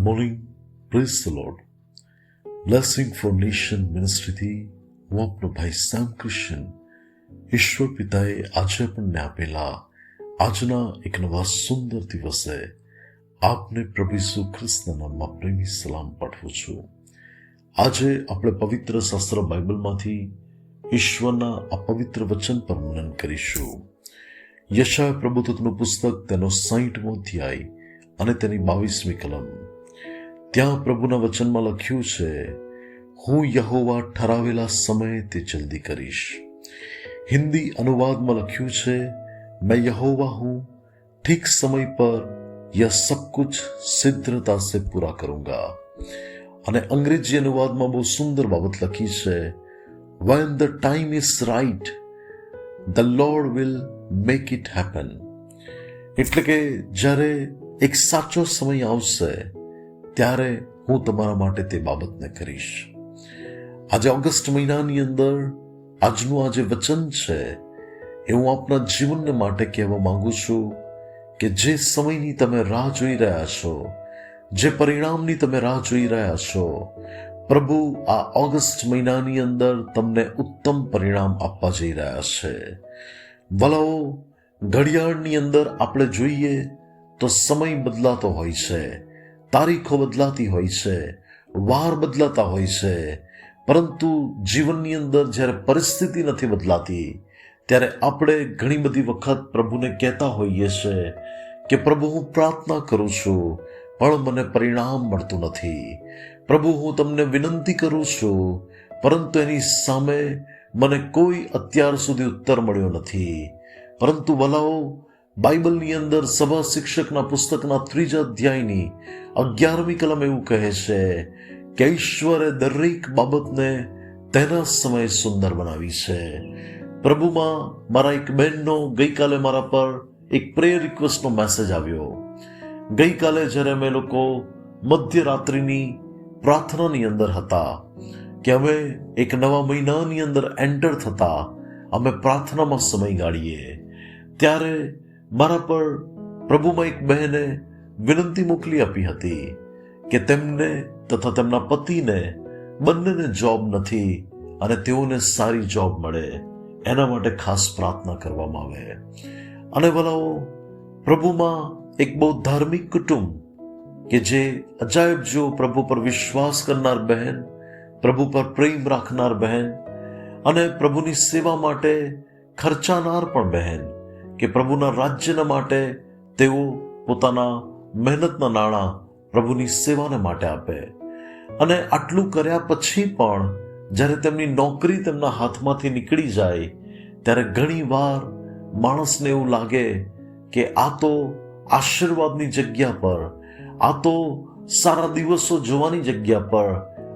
Good morning praise the lord blessing for nation મિનિસ્ટ્રીથી હું આપનો ભાઈ સામ ક્રિશ્ચન ઈશ્વર પિતાએ આજે આપણને આપેલા આજના એક નવા સુંદર દિવસે આપને પ્રભુ ઈસુ ખ્રિસ્તના નામમાં પ્રેમી સલામ પાઠવું છું આજે આપણે પવિત્ર શાસ્ત્ર બાઇબલમાંથી ઈશ્વરના અપવિત્ર પવિત્ર વચન પર મનન કરીશું યશાય પ્રબોધકનું પુસ્તક તેનો સાહીઠમો અધ્યાય અને તેની બાવીસમી કલમ ત્યાં પ્રભુના વચનમાં લખ્યું છે હું યહોવા ઠરાવેલા સમયે તે જલ્દી કરીશ હિન્દી અનુવાદમાં લખ્યું છે मैं यहोवा हूं ठीक समय पर यह सब कुछ शीघ्रता से पूरा करूंगा અને અંગ્રેજી અનુવાદમાં બહુ સુંદર બાબત લખી છે when the time is right the lord will make it happen એટલે કે જ્યારે એક સાચો સમય આવશે ત્યારે હું તમારા માટે તે બાબતને કરીશ. આજે ઓગસ્ટ મહિનાની અંદર આજનું આ જે વચન છે, એ હું આપના જીવનને માટે કહેવા માંગુ છું કે જે સમયની તમે રાહ જોઈ રહ્યા છો, જે પરિણામની તમે રાહ જોઈ રહ્યા છો, પ્રભુ આ ઓગસ્ટ મહિનાની અંદર તમને ઉત્તમ પરિણામ આપવા જઈ રહ્યા છે. વલાઓ, ઘડિયાળની અંદર આપણે જોઈએ તો સમય બદલાતો હોય છે. તારીખો બદલાતી હોય છે, વાર બદલાતા હોય છે. પરંતુ જીવનની અંદર જ્યારે પરિસ્થિતિ નથી બદલાતી, ત્યારે આપણે ઘણી બધી વખત પ્રભુને કહેતા હોઈએ છીએ કે, પ્રભુ, હું પ્રાર્થના કરું છું, પણ મને પરિણામ મળતું નથી. પ્રભુ, હું તમને વિનંતી કરું છું, પરંતુ એની સામે મને કોઈ અત્યાર સુધી ઉત્તર મળ્યો નથી. પરંતુ વલાઓ બાઇબલની અંદર સભા શિક્ષકના પુસ્તકના ત્રીજા અધ્યાયની અગિયારમી કલમ એવું કહે છે કે ઈશ્વરે દરેક બાબતને તેના સમયે સુંદર બનાવી છે. પ્રભુમાં મારા એક બહેનનો ગઈકાલે મારા પર એક પ્રેયર રિક્વેસ્ટનો મેસેજ આવ્યો. ગઈકાલે જ્યારે અમે લોકો મધ્યરાત્રિની પ્રાર્થનાની અંદર હતા કે અમે એક નવા મહિનાની અંદર એન્ટર થતા અમે પ્રાર્થનામાં સમય ગાળીએ, ત્યારે મારા પર પ્રભુમાં એક બહેને વિનંતી મોકલી આપી હતી કે તેમને તથા તેમના પતિને બંનેને જોબ નથી અને તેઓને સારી જોબ મળે. એના માટે ખાસ પ્રાર્થના કરવામાં આવે. અને વલાઓ, પ્રભુમાં એક બહુ ધાર્મિક કુટુંબ કે જે અજાયબ જો પ્રભુ પર વિશ્વાસ કરનાર બહેન, પ્રભુ પર પ્રેમ રાખનાર બહેન અને પ્રભુની સેવા માટે ખર્ચાનાર પણ બહેન કે પ્રભુના રાજ્યના માટે તેઓ પોતાના મહેનતના નાણાં પ્રભુની સેવાને માટે આપે. અને આટલું કર્યા પછી પણ જ્યારે તેમની નોકરી તેમના હાથમાંથી નીકળી જાય, ત્યારે ઘણી વાર માણસને એવું લાગે કે આ તો આશીર્વાદની જગ્યા પર, આ તો સારા દિવસો જોવાની જગ્યા પર,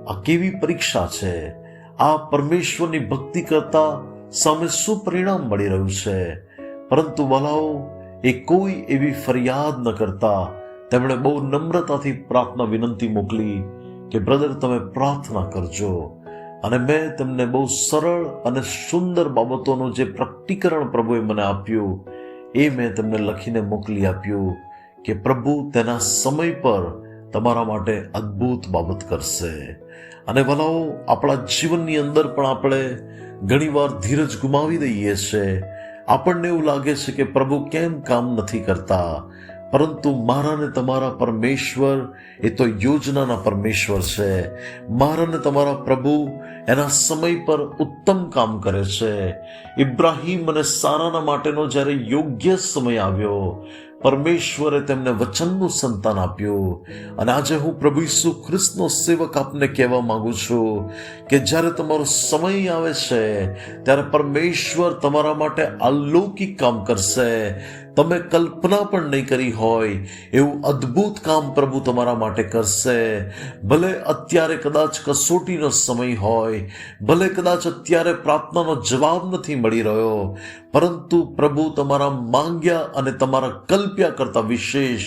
આ કેવી પરીક્ષા છે? આ પરમેશ્વરની ભક્તિ કરતા સામે શું પરિણામ મળી રહ્યું છે? પરંતુ વલાઓ, એ કોઈ એવી ફરિયાદ ન કરતા. તેમણે બહુ નમ્રતાથી પ્રાર્થના વિનંતી મોકલી કે, બ્રધર, તમે પ્રાર્થના કરજો. અને મેં તેમને બહુ સરળ અને સુંદર બાબતોનું જે પ્રકટીકરણ પ્રભુએ મને આપ્યું, એ મેં તેમને લખીને મોકલી આપ્યું કે, પ્રભુ, તેના સમય પર તમારા માટે અદ્ભુત બાબત કરશે. અને વલાઓ, આપણા જીવનની અંદર પણ આપણે ઘણીવાર ધીરજ ગુમાવી દઈએ છે. આપણને એવું લાગે છે કે પ્રભુ કેમ કામ નથી કરતા? પરંતુ મારા ને તમારા પરમેશ્વર એ તો યોજનાના પરમેશ્વર છે. મારા ને તમારા પ્રભુ એના સમય પર ઉત્તમ કામ કરે છે. ઇબ્રાહીમ અને સારાના માટેનો જ્યારે યોગ્ય સમય આવ્યો પરમેશ્વરે તેમને વચનનું સંતાન આપ્યું. અને આજે હું પ્રભુ ઈસુ ખ્રિસ્તનો સેવક આપને કહેવા માંગુ છું કે જ્યારે તમારો સમય આવે છે, ત્યારે પરમેશ્વર તમારા માટે અલૌકિક કામ કરશે. તમે કલ્પના પણ નહીં કરી હોય એવું અદ્ભુત કામ પ્રભુ તમારા માટે કરશે. ભલે અત્યારે કદાચ કસોટીનો સમય હોય, ભલે કદાચ અત્યારે પ્રાર્થનાનો જવાબ નથી મળી રહ્યો, પરંતુ પ્રભુ તમારા માંગ્યા અને તમારા કલ્પ્યા કરતા વિશેષ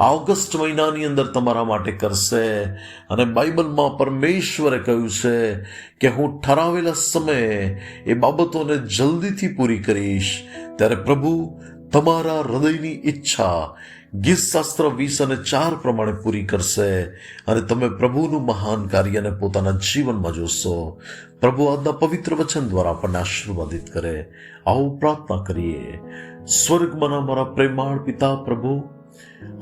ઓગસ્ટ મહિનાની અંદર તમારા માટે કરશે. અને બાઇબલમાં પરમેશ્વરે કહ્યું છે કે હું ઠરાવેલા સમયે એ બાબતોને જલ્દીથી પૂરી કરીશ. ત્યારે પ્રભુ તમારા હૃદયની ઈચ્છા ગીત શાસ્ત્ર વીસ અને ચાર પ્રમાણે પૂરી કરશે અને તમે પ્રભુનું મહાન કાર્યને પોતાના જીવનમાં જોશો. પ્રભુ આજના પવિત્ર વચન દ્વારા આપણને આશીર્વાદિત કરે. આવું પ્રાર્થના કરીએ. સ્વર્ગમાંના મારા પ્રેમાળ પિતા પ્રભુ,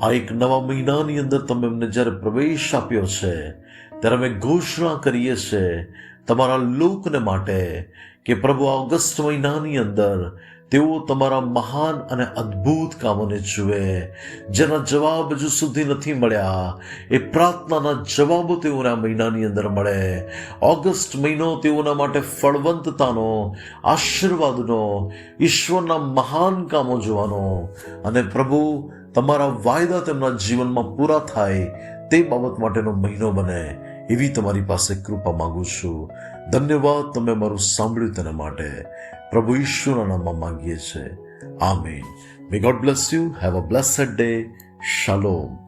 આ એક નવા મહિનાની અંદર તમે અમને જ્યારે પ્રવેશ આપ્યો છે, ત્યારે અમે ઘોષણા કરીએ છીએ તમારા લોકને માટે કે પ્રભુ આ ઓગસ્ટ મહિનાની અંદર તેઓ તમારા મહાન અને અદ્ભુત કામોને જુએ, જેના જવાબ હજુ સુધી નથી મળ્યા. એ પ્રાર્થનાના જવાબો તેઓને મહિનાની અંદર મળે. ઓગસ્ટ મહિનો તેઓના માટે ફળવંતતાનો, આશીર્વાદનો, ઈશ્વરના મહાન કામો જોવાનો. અને પ્રભુ, તમારા વાયદા તેમના જીવનમાં પૂરા થાય તે બાબત માટેનો મહિનો બને. એવી તમારી પાસે કૃપા માંગુ છું. ધન્યવાદ તમે મારું સાંભળ્યું તેના માટે. પ્રભુ ઈશ્વરના નામમાં માંગીએ છીએ. આમીન. May god bless you have a blessed day શાલોમ